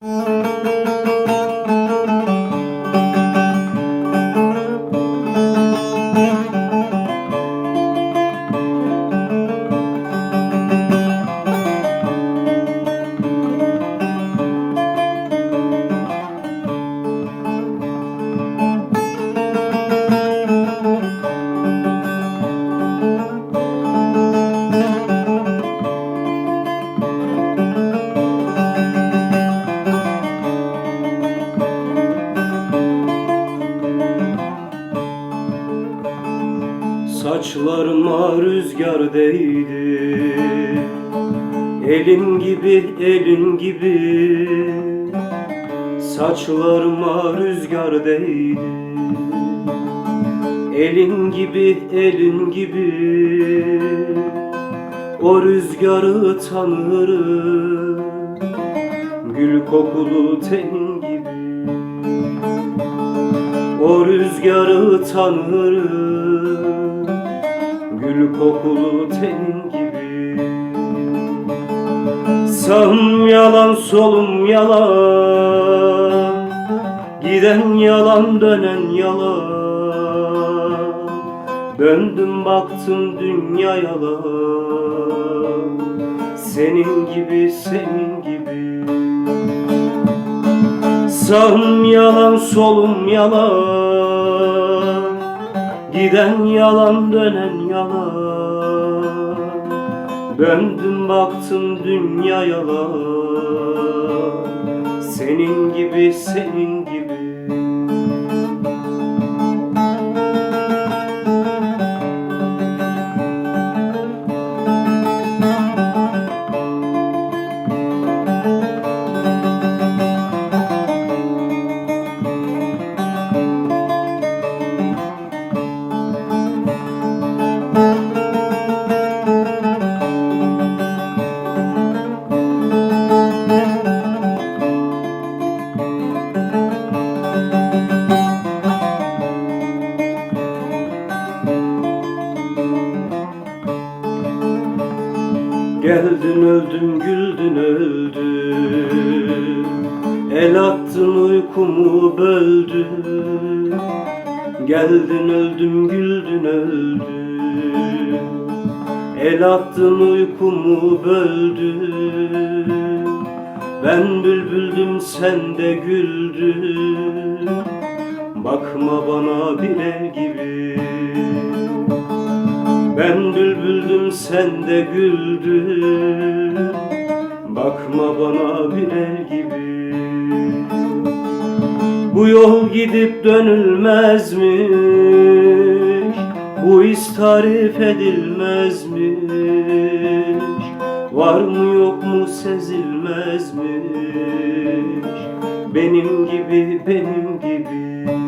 Mm-hmm. Saçlarıma rüzgar değdi. Elin gibi elin gibi. Saçlarıma rüzgar değdi. Elin gibi elin gibi. O rüzgarı tanırım. Gül kokulu tenin gibi. O rüzgarı tanırım Gül kokulu tenin gibi. Sağım yalan solum yalan. Giden yalan dönen yalan. Döndüm baktım dünya yalan. Senin gibi senin gibi. Sağım yalan solum yalan Giden yalan dönen yalan. Döndüm baktım dünya yalan. Senin gibi senin gibi Geldin öldün güldün öldün. El attın uykumu böldün. Geldin öldüm güldün öldün. El attın uykumu böldün. Ben bülbüldüm sen de güldün. Bakma bana bir el gibi ben bülbüldüm sen de güldün. Bakma bana bir el gibi. Bu yol gidip dönülmezmiş. Bu his tarif edilmezmiş. Var mı yok mu sezilmezmiş. Benim gibi benim gibi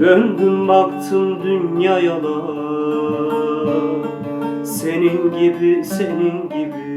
Döndüm baktım dünya yalan. Senin gibi senin gibi